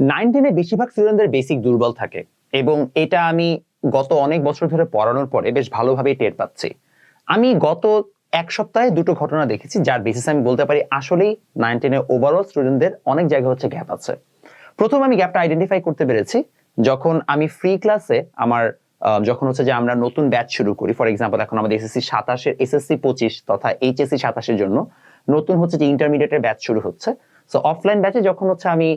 Nine টেনে বেশিরভাগ স্টুডেন্টদের বেসিক দুর্বল থাকে এবং এটা আমি গত অনেক বছর ধরে পড়ানোর পরে বেশ ভালোভাবেই টের পাচ্ছি। আমি গত এক সপ্তাহে দুটো ঘটনা দেখেছি যার বেসিস আমি বলতে পারি আসলেই নাইন টেনের ওভারঅল স্টুডেন্টদের অনেক জায়গায় হচ্ছে গ্যাপ আছে। প্রথম আমি গ্যাপটা আইডেন্টিফাই করতে পেরেছি যখন আমি ফ্রি ক্লাসে আমার যখন হচ্ছে যে আমরা নতুন ব্যাচ শুরু করি ফর এক্সাম্পল এখন আমাদের এসএসসি সাতাশের এসএসসি পঁচিশ তথা এইচএসসি সাতাশের জন্য নতুন হচ্ছে যে ইন্টারমিডিয়েটের ব্যাচ শুরু হচ্ছে। সো অফলাইন ব্যাচে যখন হচ্ছে আমি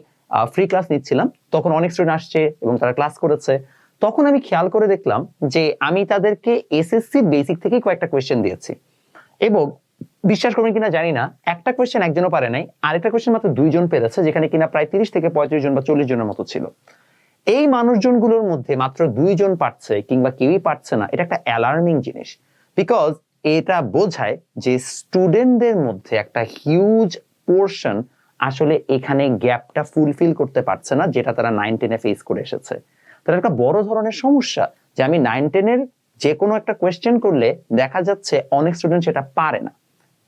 ফ্রি ক্লাস নিচ্ছিলাম। তখন অনেক স্টুডেন্ট আসছে এবং তারা ক্লাস করেছে। তখন আমি খেয়াল করে দেখলাম যে আমি তাদেরকে এসএসসি বেসিক থেকেই কয়েকটা কোয়েশ্চেন দিয়েছি। এবং বিশ্বাস করবেন কিনা জানি না, একটা কোয়েশ্চেন একজনও পারে নাই, আরেকটা কোয়েশ্চেন মাত্র দুইজন পেরেছে, যেখানে কিনা প্রায় তিরিশ থেকে পঁয়ত্রিশ জন বা চল্লিশ জনের মতো ছিল। এই মানুষজনগুলোর মধ্যে মাত্র দুইজন পারছে কিংবা কেউই পারছে না, এটা একটা অ্যালার্মিং জিনিস। বিকজ এটা বোঝায় যে স্টুডেন্টদের মধ্যে একটা হিউজ পোর্শন আসলে এখানে গ্যাপটা ফুলফিল করতে পারছে না, যেটা তারা নাইন টেনে ফেস করে এসেছে। তার একটা বড় ধরনের সমস্যা যে আমি নাইন টেনের যে কোনো একটা কোয়েশ্চেন করলে দেখা যাচ্ছে অনেক স্টুডেন্ট সেটা পারে না।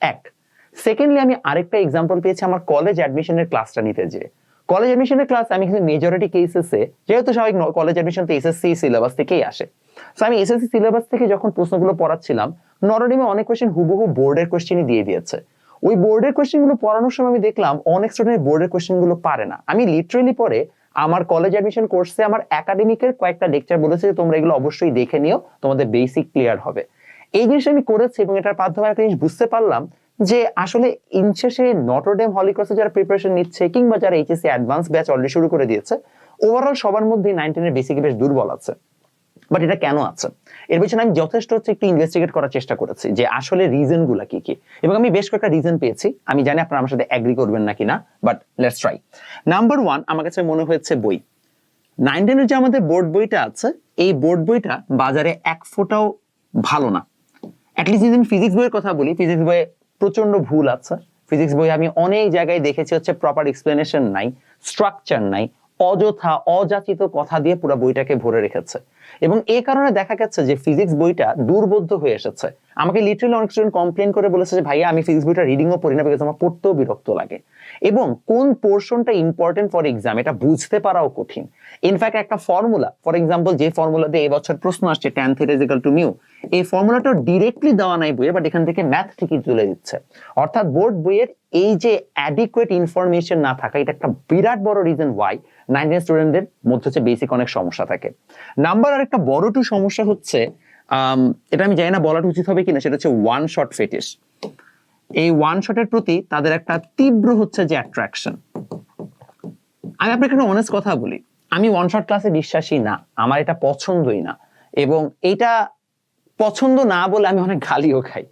এক সেকেন্ডলি আমি আরেকটা এক্সাম্পল পেয়েছি আমার কলেজ অ্যাডমিশনের ক্লাসটা নিতে যে। কলেজ অ্যাডমিশনের ক্লাস আমি কিন্তু মেজরিটি কেসেসে যেহেতু স্বাভাবিক কলেজ অ্যাডমিশন তো এসএসসি সিলেবাস থেকেই আসে। তো আমি এসএসসি সিলেবাস থেকে যখন প্রশ্নগুলো পড়াচ্ছিলাম নরডিমে অনেক কোয়েশ্চেন হুবহু বোর্ডের কোয়েশ্চেনই দিয়ে দিয়েছে। ওই বোর্ডের কোয়েশ্চেনগুলো পড়ানোর সময় আমি দেখলাম অনেক স্টুডেন্ট বোর্ডের কোয়েশ্চেনগুলো পারে না। আমি লিটারেলি পরে আমার কলেজ অ্যাডমিশন কোর্সে আমার একাডেমিকের কয়েকটা লেকচার বলেছে, যে তোমরা এগুলো অবশ্যই দেখে নিও, তোমাদের বেসিক ক্লিয়ার হবে। এই জিনিসটা আমি করেছি এবং এটার মাধ্যমে একটা জিনিস বুঝতে পারলাম যে আসলে ইনশেষে নটরডেম হলিক্রসে যারা প্রিপারেশন নিচ্ছে কিংবা যারা এইচএসসি অ্যাডভান্স ব্যাচ অলরেডি শুরু করে দিয়েছে ওভারঅল সবার মধ্যে নাইনটিনের বেসিক বেশ দুর্বল আছে। বাট এটা কেন আছে? এর পিছনে আমি যথেষ্ট হচ্ছে একটু ইনভেস্টিগেট করার চেষ্টা করেছি যে আসলে রিজনগুলা কি কি। এবং আমি বেশ কয়েকটা রিজন পেয়েছি। আমি জানি আপনারা আমার সাথে অ্যাগ্রি করবেন না কিনা but let's try number one আমার কাছে মনে হয়েছে বই। নাইন টেনের যে আমাদের বোর্ড বইটা আছে, এই বোর্ড বইটা বাজারে এক ফোটাও ভালো না। অ্যাটলিস্ট যদি আমি ফিজিক্স বইয়ের কথা বলি ফিজিক্স বইয়ে প্রচণ্ড ভুল আছে। ফিজিক্স বই আমি অনেক জায়গায় দেখেছি হচ্ছে প্রপার এক্সপ্লেনেশন নাই স্ট্রাকচার নাই অযথা, অযাচিত কথা দিয়ে পুরো বইটাকে ভরে রেখেছে। এবং এই কারণে দেখা গেছে যে ফিজিক্স বইটা দুর্বোধ্য হয়ে এসেছে। আমাকে লিটারালি অনেক স্টুডেন্ট কমপ্লেন করে বলেছে যে, ভাইয়া, আমি ফিজিক্স বইটা রিডিংও পড়ি না বিকজ আমার পড়তেও বিরক্ত লাগে। এবং কোন পোর্শনটা ইম্পর্টেন্ট ফর এক্সাম এটা বুঝতে পারাও কঠিন। ইনফ্যাক্ট একটা ফর্মুলা ফর এক্সাম্পল যে ফর্মুলা দিয়ে এবছর প্রশ্ন আসছে ট্যান টু মিউ এই ফর্মুলাটা ডিরেক্টলি দেওয়া নাই বইয়ে বাট এখান থেকে ম্যাথ ঠিকই তুলে দিচ্ছে। অর্থাৎ বোর্ড বইয়ের এই যে অ্যাডিকুয়েট ইনফরমেশন না থাকা, এটা একটা বিরাট বড় রিজন ওয়াই নাইনটিন স্টুডেন্টদের মধ্যে হচ্ছে বেসিক অনেক সমস্যা থাকে। নাম্বার আর একটা বড় টু সমস্যা হচ্ছে এটা আমি জানি না বলাটা উচিত হবে কিনা, সেটা হচ্ছে ওয়ান শট ফেটিস এই ওয়ান শটের প্রতি তাদের একটা তীব্র হচ্ছে যে অ্যাট্রাকশন আমি আপনাকে একটা অনেস্ট কথা বলি, আমি ওয়ান শট ক্লাসে বিশ্বাসী না, আমার এটা পছন্দই না, এবং এটা পছন্দ না বলে আমি অনেক গালিও খাই।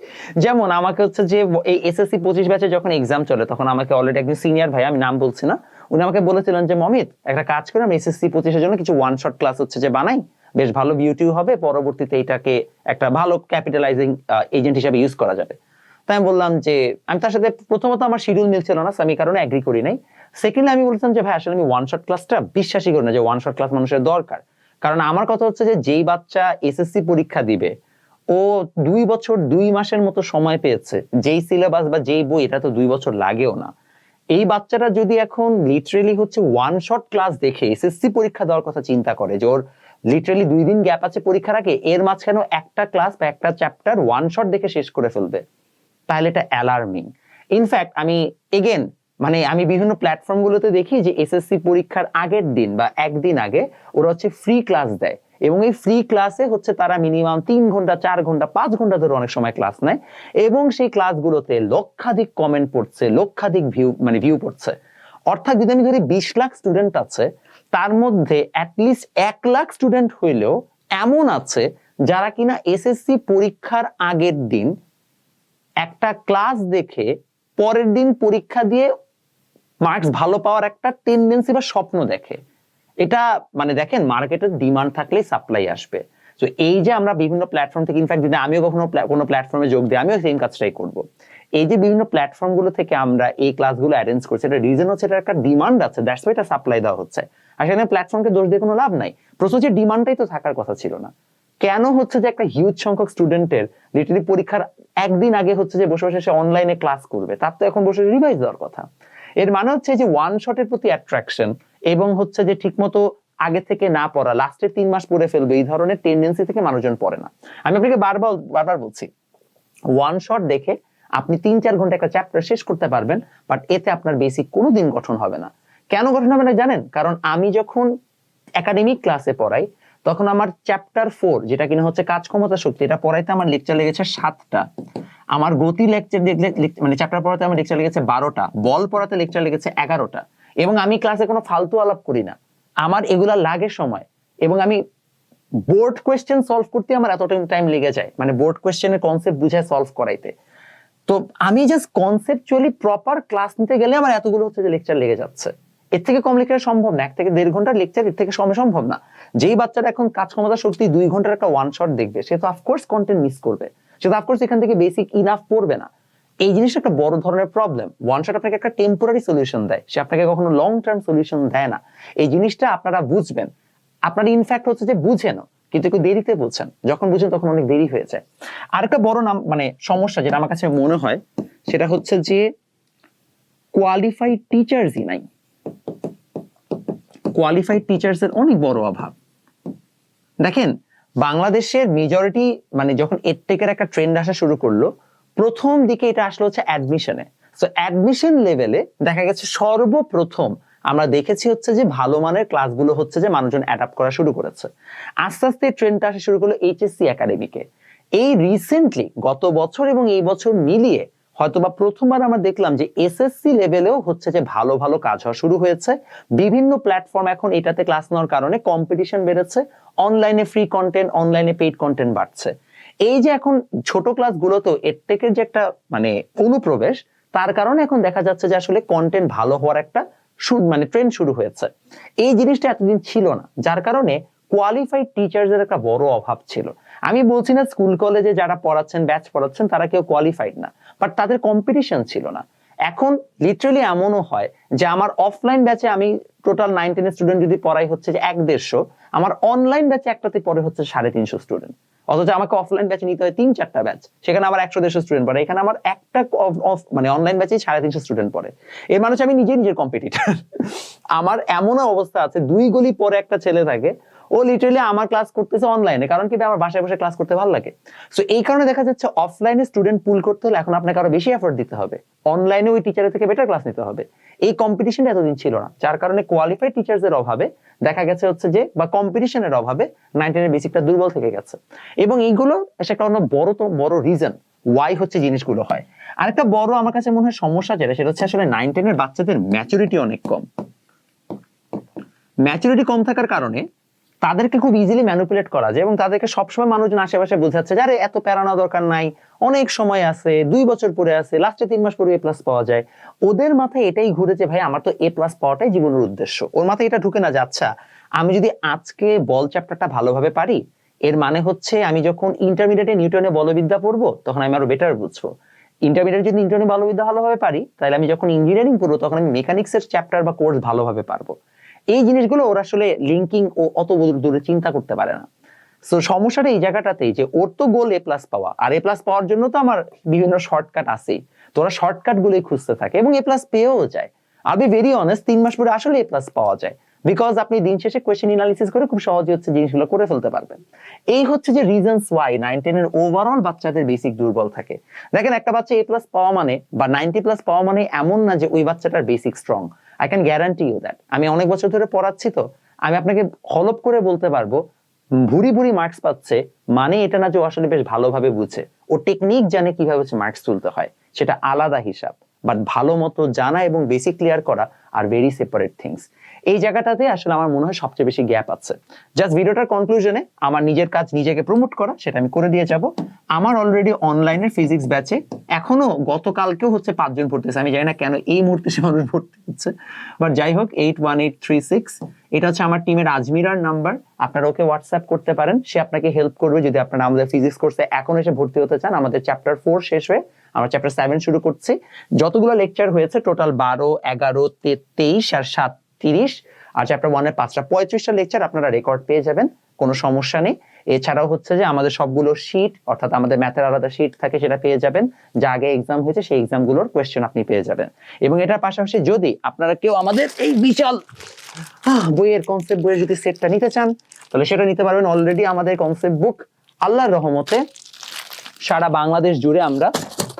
যেমন আমাকে হচ্ছে যে এই এসএসসি পঁচিশ ব্যাচে যখন এক্সাম চলে, তখন আমাকে অলরেডি একজন সিনিয়র ভাই, আমি নাম বলছি না, উনি আমাকে বলেছিলেন যে, মমিত, একটা কাজ করে আমি এসএসসি পঁচিশের জন্য কিছু ওয়ান শট ক্লাস হচ্ছে যে বানাই বেশ ভালো ভিউটিউ হবে, পরবর্তীতে এটাকে একটা ভালো ক্যাপিটালাইজিং এজেন্ট হিসেবে ইউজ করা যাবে। তাই আমি বললাম যে, আমি তার সাথে প্রথমত আমার শিডিউল মিলছিল না আমি কারণে অ্যাগ্রি করি নাই। সেকেন্ডলি আমি বলছিলাম যে, ভাই, আসলে আমি ওয়ান শট ক্লাসটা বিশ্বাসই করি না যে ওয়ান শট ক্লাস মানুষের দরকার। কারণ আমার কথা হচ্ছে যে, যেই বাচ্চা এসএসসি পরীক্ষা দিবে, ও দুই বছর, দুই মাসের মতো সময় পেয়েছে, যেই সিলেবাস বা যেই বই, এটা তো দুই বছর লাগেও না। এই বাচ্চাটা যদি এখন লিটারেলি হচ্ছে ওয়ান শট ক্লাস দেখে এসএসসি পরীক্ষা দেওয়ার কথা চিন্তা করে যে, ওর লিটারেলি দুই দিন গ্যাপ আছে পরীক্ষার আগে, এর মাঝখানেও একটা ক্লাস বা একটা চ্যাপ্টার ওয়ান শট দেখে শেষ করে ফেলবে। তাহলে এটা অ্যালার্মিং ইনফ্যাক্ট আমি এগেন মানে আমি বিভিন্ন প্ল্যাটফর্ম গুলোতে দেখি যে এসএসসি পরীক্ষার আগের দিন বা একদিন আগে ওরা হচ্ছে ফ্রি ক্লাস দেয়। এবং এই ফ্রি ক্লাসে হচ্ছে তারা মিনিমাম তিন ঘণ্টা, চার ঘণ্টা, পাঁচ ঘণ্টা ধরে অনেক সময় ক্লাস নেয়। এবং সেই ক্লাসগুলোতে লক্ষাধিক কমেন্ট পড়ছে, লক্ষাধিক ভিউ মানে ভিউ পড়ছে। অর্থাৎ যদি আমি ধরি বিশ লাখ স্টুডেন্ট আছে তার মধ্যে অ্যাটলিস্ট এক লাখ স্টুডেন্ট হইলেও এমন আছে যারা কিনা এসএসসি পরীক্ষার আগের দিন একটা ক্লাস দেখে পরের দিন পরীক্ষা দিয়ে মার্কস ভালো পাওয়ার একটা টেন্ডেন্সি বা স্বপ্ন দেখে। এটা মানে দেখেন মার্কেটের ডিমান্ড থাকলে সাপ্লাই আসবে। তো এই যে আমরা বিভিন্ন প্ল্যাটফর্ম থেকে ইনফ্যাক্ট যদি আমিও কখনো কোনো প্ল্যাটফর্মে যোগ দিই, আমিও সেম কাজটাই করব। এই যে বিভিন্ন প্ল্যাটফর্মগুলো থেকে আমরা এই ক্লাসগুলো অ্যারেঞ্জ করছি, এটা রিজন হচ্ছে এটা একটা ডিমান্ড আছে দ্যাটস ওয়াই এটা সাপ্লাই দেওয়া হচ্ছে। আর সেখানে প্ল্যাটফর্মকে দোষ দিয়ে কোনো লাভ নাই। প্রশ্ন হচ্ছে ডিমান্ডটাই তো থাকার কথা ছিল না। কেন হচ্ছে যে একটা হিউজ সংখ্যক স্টুডেন্টের লিটারি পরীক্ষার একদিন আগে হচ্ছে যে বসে বসে সে অনলাইনে ক্লাস করবে, তার তো এখন বসে রিভাইজ দেওয়ার কথা। এর মানে হচ্ছে যে ওয়ান শটের প্রতি অ্যাট্রাকশন এবং হচ্ছে যে ঠিকমতো আগে থেকে না পড়া লাস্টের তিন মাস পড়ে ফেলবে, এই ধরনের টেন্ডেন্সি থেকে মানুষজন পড়ে না। আমি আপনাকে বারবার বারবার বলছি ওয়ান শট দেখে আপনি তিন চার ঘণ্টা একটা চ্যাপ্টার শেষ করতে পারবেন বাট এতে আপনার বেসিক কোনোদিন গঠন হবে না। কেন গঠন হবে না জানেন? কারণ আমি যখন একাডেমিক ক্লাসে পড়াই, তখন আমার চ্যাপ্টার ফোর যেটা কিনা হচ্ছে কাজ ক্ষমতা শক্তি, এটা পড়াইতে আমার লেকচার লেগেছে সাতটা। আমার গতি লেকচার মানে চ্যাপ্টার পড়াতে আমার লেকচার লেগেছে বারোটা। বল পড়াতে লেকচার লেগেছে এগারোটা। এবং আমি ক্লাসে কোনো ফালতু আলাপ করি না। আমার এগুলা লাগে সময়। এবং আমি বোর্ড কোয়েশ্চেন সলভ করতে আমার এতটা টাইম লেগে যায়। মানে বোর্ড কোয়েশ্চেনের কনসেপ্ট বুঝায় সলভ করাইতে। তো আমি জাস্ট কনসেপচুয়ালি প্রপার ক্লাস নিতে গেলে আমার এতগুলো হচ্ছে যে লেকচার লেগে যাচ্ছে। এর থেকে কম লেকচার সম্ভব না, এক থেকে দেড় ঘণ্টার লেকচার এর থেকে সময় সম্ভব না। যেই বাচ্চাটা এখন কাজ ক্ষমতা শক্তি দুই ঘণ্টার একটা ওয়ান শট দেখবে, সে তো অফকোর্স কন্টেন্ট মিস করবে। সে তো অফকোর্স এখান থেকে বেসিক ইনাফ পড়বে না। এই জিনিসটা একটা বড় ধরনের প্রবলেম ওয়ান শট আপনাকে একটা টেম্পোরারি সলিউশন দেয়, সে আপনাকে কখনো লং টার্ম সলিউশন দেয় না। এই জিনিসটা আপনারা বুঝবেন। আপনার ইনফ্যাক্ট হচ্ছে যে বুঝেনও কিন্তু একটু দেরিতে বলছেন। যখন বুঝেন তখন অনেক দেরি হয়েছে আরেকটা বড় নাম মানে সমস্যা যেটা আমার কাছে মনে হয়, সেটা হচ্ছে যে কোয়ালিফাইড টিচার্সই নাই। কোয়ালিফাইড টিচার্সের অনেক বড় অভাব। দেখেন, বাংলাদেশের মেজরিটি মানে যখন এডটেকের একটা ট্রেন্ড আসা শুরু করল, প্রথম দিকে এটা আসলো হচ্ছে অ্যাডমিশনে সো অ্যাডমিশন লেভেলে দেখা গেছে সর্বপ্রথম আমরা দেখেছি হচ্ছে যে ভালো মানের ক্লাসগুলো হচ্ছে যে মানুষজন অ্যাডাপ্ট করা শুরু করেছে। আস্তে আস্তে ট্রেন্ডটা আসা শুরু করল এইচএসসি একাডেমিকে এই রিসেন্টলি গত বছর এবং এই বছর মিলিয়ে হয়তোবা প্রথমবার আমরা দেখলাম যে এসএসসি লেভেলেও হচ্ছে যে ভালো ভালো কাজ হওয়া শুরু হয়েছে। বিভিন্ন প্ল্যাটফর্ম এখন এটাতে ক্লাস নেওয়ার কারণে কম্পিটিশন বেড়েছে। অনলাইনে ফ্রি কন্টেন্ট অনলাইনে পেইড কন্টেন্ট বাড়ছে। এই যে এখন ছোট ক্লাসগুলোতেও থেকে যে একটা মানে অনুপ্রবেশ, তার কারণে এখন দেখা যাচ্ছে যে আসলে কন্টেন্ট ভালো হওয়ার একটা শু- মানে ট্রেন্ড শুরু হয়েছে। এই জিনিসটা এতদিন ছিল না। যার কারণে কোয়ালিফাইড টিচার্সের একটা বড় অভাব ছিল। আমি বলছি না স্কুল কলেজে যারা পড়াচ্ছেন ব্যাচ পড়াচ্ছেন, তারা কেউ কোয়ালিফাইড না। বাট তাদের কম্পিটিশন ছিল না। এখন লিটারালি এমনও হয় যে আমার অফলাইন ব্যাচে আমি টোটাল নাইন স্টুডেন্ট যদি পড়াই হচ্ছে যে এক দেড়শো, আমার অনলাইন ব্যাচে একটাতে পড়ে হচ্ছে সাড়ে তিনশো স্টুডেন্ট অথচ আমাকে অফলাইন ব্যাচে নিতে হয় তিন, চারটা ব্যাচ সেখানে আমার একশো, দেড়শো স্টুডেন্ট পড়ে। এখানে আমার একটা মানে অনলাইন ব্যাচে সাড়ে তিনশো স্টুডেন্ট পড়ে। এর মানুষ আমি নিজে নিজের কম্পিটিটর আমার এমন অবস্থা আছে, দুই গলি পরে একটা ছেলে থাকে ও লিটারালি আমার ক্লাস করতেছে অনলাইনে কারণ কি আমার বাসায় বসে ক্লাস করতে ভালো লাগে। সো এই কারণে দেখা যাচ্ছে অফলাইনে স্টুডেন্ট পুল করতে হলে এখন আপনাকে আরও বেশি এফোর্ট দিতে হবে। অনলাইনে ওই টিচারের থেকে বেটার ক্লাস নিতে হবে। এই কম্পিটিশন এতদিন ছিল না। যার কারণে কোয়ালিফাইড টিচার্সের অভাবে দেখা গেছে হচ্ছে যে, বা কম্পিটিশনের অভাবে নাইনটিনের বেসিকটা দুর্বল থেকে গেছে। এবং এইগুলো একটা অন্য বড় তো, বড় রিজন ওয়াই হচ্ছে জিনিসগুলো হয়। আরেকটা বড় আমার কাছে মনে হয় সমস্যা যেটা, সেটা হচ্ছে আসলে নাইন টেনের বাচ্চাদের ম্যাচুরিটি অনেক কম। ম্যাচুরিটি কম থাকার কারণে তাদেরকে খুব ইজিলি ম্যানুপুলেট করা যায় এবং তাদেরকে সবসময় মানুষজন আশেপাশে বোঝাচ্ছে যে এত প্যারানো দরকার নাই। অনেক সময় আছে, দুই বছর পরে আছে লাস্টে তিন মাস পরে এ প্লাস পাওয়া যায়। ওদের মাথায় এটাই ঘুরেছে, ভাই, আমার তো এ প্লাস পাওয়াটাই জীবনের উদ্দেশ্য। ওর মাথায় এটা ঢুকে না যে আচ্ছা আমি যদি আজকে বল চ্যাপ্টারটা ভালোভাবে পারি, এর মানে হচ্ছে আমি যখন ইন্টারমিডিয়েটে নিউটনে বলবিদ্যা পড়ব, তখন আমি আরও বেটার বুঝব। ইন্টারমিডিয়েট যদি নিউটনে বলবিদ্যা ভালোভাবে পারি, তাহলে আমি যখন ইঞ্জিনিয়ারিং পড়ব, তখন আমি মেকানিক্সের চ্যাপ্টার বা কোর্স ভালোভাবে পারব। এই জিনিসগুলো ওরা আসলে লিঙ্কিং ও অত দূরে চিন্তা করতে পারে না। সো সমস্যাটা এই জায়গাটাতেই যে ওর তো গোল এ প্লাস পাওয়া, আর এ প্লাস পাওয়ার জন্য তো আমার বিভিন্ন শর্টকাট আছেই। তো ওরা শর্টকাট গুলোই খুঁজতে থাকে এবং এ প্লাস পেয়েও যায়। আর বি ভেরি অনেস্ট তিন মাস পরে আসলে এ প্লাস পাওয়া যায়। বিকজ আপনি দিন শেষে কোয়েশ্চেন এনালিসিস করে খুব সহজে হচ্ছে জিনিসগুলো করে ফেলতে পারবেন। এই হচ্ছে যে রিজনস ওয়াই নাইন টেনের ওভারঅল বাচ্চাদের বেসিক দুর্বল থাকে। দেখেন একটা বাচ্চা এ প্লাস পাওয়া মানে বা নাইনটি প্লাস পাওয়া মানে এমন না যে ওই বাচ্চাটার basic strong I can guarantee you that আমি অনেক বছর ধরে পড়াচ্ছি তো। আমি আপনাকে হলপ করে বলতে পারব, ভুরি ভুরি মার্কস পাচ্ছে মানে এটা না যে ও আসলে বেশ ভালোভাবে বুঝে। ও টেকনিক জানে কীভাবে মার্কস তুলতে হয়। সেটা আলাদা হিসাব। বাট ভালো মতো জানা এবং বেসিক ক্লিয়ার করা আর ভেরি সেপারেট থিংস এই জায়গাটাতে আসলে আমার মনে হয় সবচেয়ে বেশি গ্যাপ আছে। জাস্ট ভিডিওটার কনক্লুশনে আমার নিজের কাজ নিজেকে প্রমোট করা, সেটা আমি করে দিয়ে যাব। আমার অলরেডি অনলাইনের ফিজিক্স ব্যাচে এখনও গতকালকেও হচ্ছে পাঁচজন পড়তেছে আমি জানি না কেন এই মুহূর্তে সে মানুষ ভর্তি হচ্ছে। বাট যাই হোক eight one eight three six এটা হচ্ছে আমার টিমের আজমিরার নাম্বার আপনারা ওকে হোয়াটসঅ্যাপ করতে পারেন। সে আপনাকে হেল্প করবে যদি আপনারা আমাদের ফিজিক্স কোর্সে এখন এসে ভর্তি হতে চান। আমাদের চ্যাপ্টার ফোর শেষ হয়ে আমরা চ্যাপ্টার সেভেন শুরু করছি। যতগুলো লেকচার হয়েছে টোটাল বারো, এগারো তেইশ আর সাত তিরিশ, আর চ্যাপ্টার ওয়ানের পাঁচটা পঁয়ত্রিশটা লেকচার আপনারা রেকর্ড পেয়ে যাবেন, কোনো সমস্যা নেই। এছাড়াও হচ্ছে যে আমাদের সবগুলো শীট অর্থাৎ আমাদের ম্যাথের আলাদা শীট থাকে সেটা পেয়ে যাবেন, যা আগে এক্সাম হয়েছে সেই এক্সামগুলোর কোয়েশ্চেন আপনি পেয়ে যাবেন। এবং এটার পাশাপাশি যদি আপনারা কেউ আমাদের এই বিশাল বইয়ের কনসেপ্ট বইয়ের যদি সেটটা নিতে চান, তাহলে সেটা নিতে পারবেন অলরেডি আমাদের কনসেপ্ট বুক আল্লাহর রহমতে সারা বাংলাদেশ জুড়ে আমরা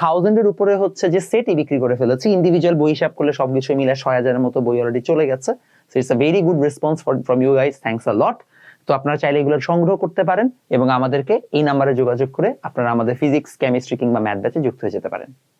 থাউজেন্ডের উপরে হচ্ছে যে সেটই বিক্রি করে ফেলেছি। ইন্ডিভিজুয়াল বই হিসাব করলে সব সবকিছু মিলে ছয় হাজারের মতো বই অলরেডি চলে গেছে। So it's a very good response from you guys thanks a lot তো আপনারা চাইলে এগুলো সংগ্রহ করতে পারেন এবং আমাদেরকে এই নাম্বারে যোগাযোগ করে আপনারা আমাদের ফিজিক্স কেমিস্ট্রি কিংবা ম্যাথ ব্যাচে যুক্ত হয়ে যেতে পারেন।